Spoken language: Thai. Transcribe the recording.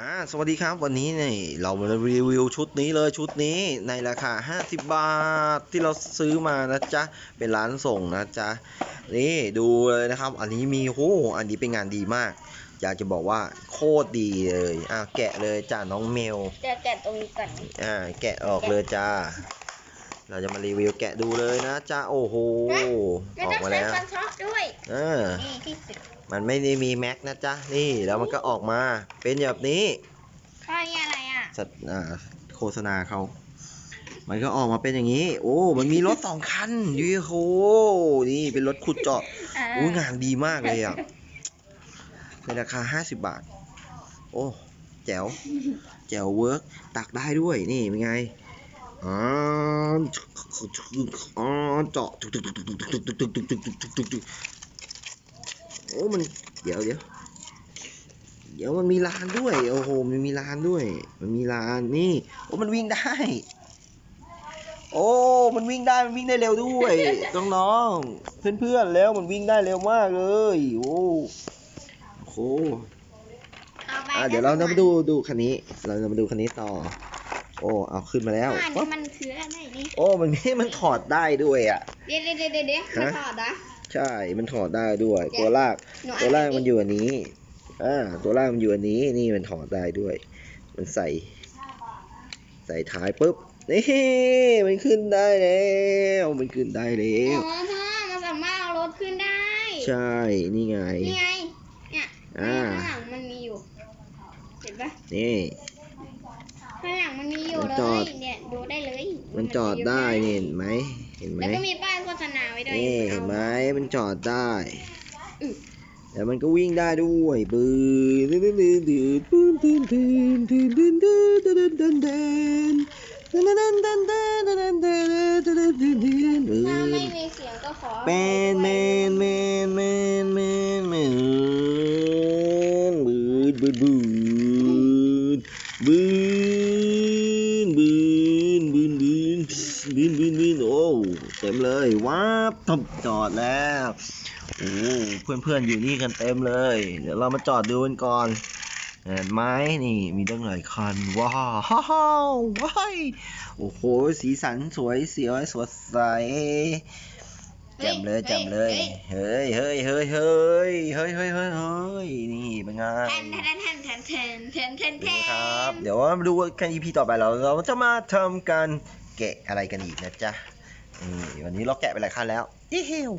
อ่าสวัสดีครับวันนี้นี่เรามารีวิวชุดนี้เลยชุดนี้ในราคา 50 บาทที่เราซื้อมานะจ๊ะ เป็นร้านส่งนะจ๊ะ นี่ดูเลยนะครับ อันนี้มีโอ้โหอันนี้เป็นงานดีมาก อยากจะบอกว่าโคตรดีเลยอ่าแกะเลยจ้าน้องเมลจะแกะตรงนี้ก่อนอ่าแกะออกเลยจ้า เราจะมารีวิวแกะดูเลยนะจ้าโอ้โหไม่ออต้กองมาใช้แล้วฟันเชาะด้วยเออนี่ที่สุด มันไม่ได้มีแม็กนะจ๊ะ นี่แล้วมันก็ออกมา เป็นแบบนี้ข้อนี้อะไรอะสัตว์อ่าโฆษณาเขา มันก็ออกมาเป็นอย่างนี้ โอ้ มันมีรถสองคันยูโคนี่เป็นรถขุดเจาะอ่าโอ้งานดีมากเลยอะในราคา50บาท โอ้ แจ๋ว แจ๋วเวิร์กตักได้ด้วย นี่เป็นไงอ๋ออ๋อเจาะ โอ้มันเดี๋ยวเดี๋ยวเดี๋ยวมันมีลานด้วยโอ้โหมันมีลานด้วย มันมีลานนี่โอ้มันวิ่งได้ โอ้มันวิ่งได้มันวิ่งได้เร็วด้วยน้องๆเพื่อนๆแล้วมันวิ่งได้เร็วมากเลยโอ้โหเอาไปอะเดี๋ยวเราจะมาดูดูคันนี้ เราจะมาดูคันนี้ต่อ โอ้เอาขึ้นมาแล้วอันปั๊นี้บมันคืออะไรนี่โอ้มันนี่มันถอดได้ด้วยอะเดี๋ยวเดี๋ยวเดี๋ยวเดี๋ยวไม่ถอดนะ ใช่ มันถอดได้ด้วยเดี๋ยวตัวลากหนูตัวล่างอ่านมันอยู่อันนี้ อ่า ตัวล่างมันอยู่อันนี้ นี่มันถอดได้ด้วย มันใส่ ใส่ท้ายปุ๊บ นี่ มันขึ้นได้แล้ว มันขึ้นได้แล้อ๋อวพ่อมันสามารถเอารถขึ้นได้ ใช่ นี่ไง นี่ไง เนี่ยอ่าข้างหลังมันมีอยู่ เห็นปะนี่ข้างหลังมันมีอยู่มันเลจอดยเนี่ยดูได้เลย มันจอดได้นี่เห็นไหมเห็นไหมแล้วก็มีป้ายโฆ ษณาไว้ด้วยนี่เห็นไหมมันจอดได้อือแล้วมันก็วิ่งได้ด้วยปืนดื้อดื้อดื้อปืนปืนปืนปืนปืนดื้อดื้อดื้อดื้อดื้อดื้อดื้อดื้อดื้อดื้อดื้อดื้อดื้อดื้อดื้อดื้อดื้ถ้าไม่อมีเสียงก็ขอแมนแมนแมนแมนแมนแมนบืนบืนบืนบืน เต็มเลยว้าบตบจอดแล้วโอ้เพื่อนเพื่อนๆอยู่นี่กันเต็มเลย เดี๋ยวเรามาจอดดูกันก่อนเห็นไหมนี่มีตั้งหลายคันว้าวฮ่าฮ่าว้ายโอ้โหสีสันสวยเสียวสดใสแจ่มเลยแจ่มเลยเฮ้ยเฮ้ยเฮ้ยเฮ้ยเฮ้ยเฮ้ยเฮ้ยเฮ้ยนี่เป็นไงแทนแทนแทนแทนแทนแทนแทนครับ เดี๋ยวมาดูกัน EP ต่อไปเราเราจะมาทำการแกะอะไรกันอีกนะจ๊ะ นี่วันนี้เราแกะไปหลายขั้นแล้วอีฮิว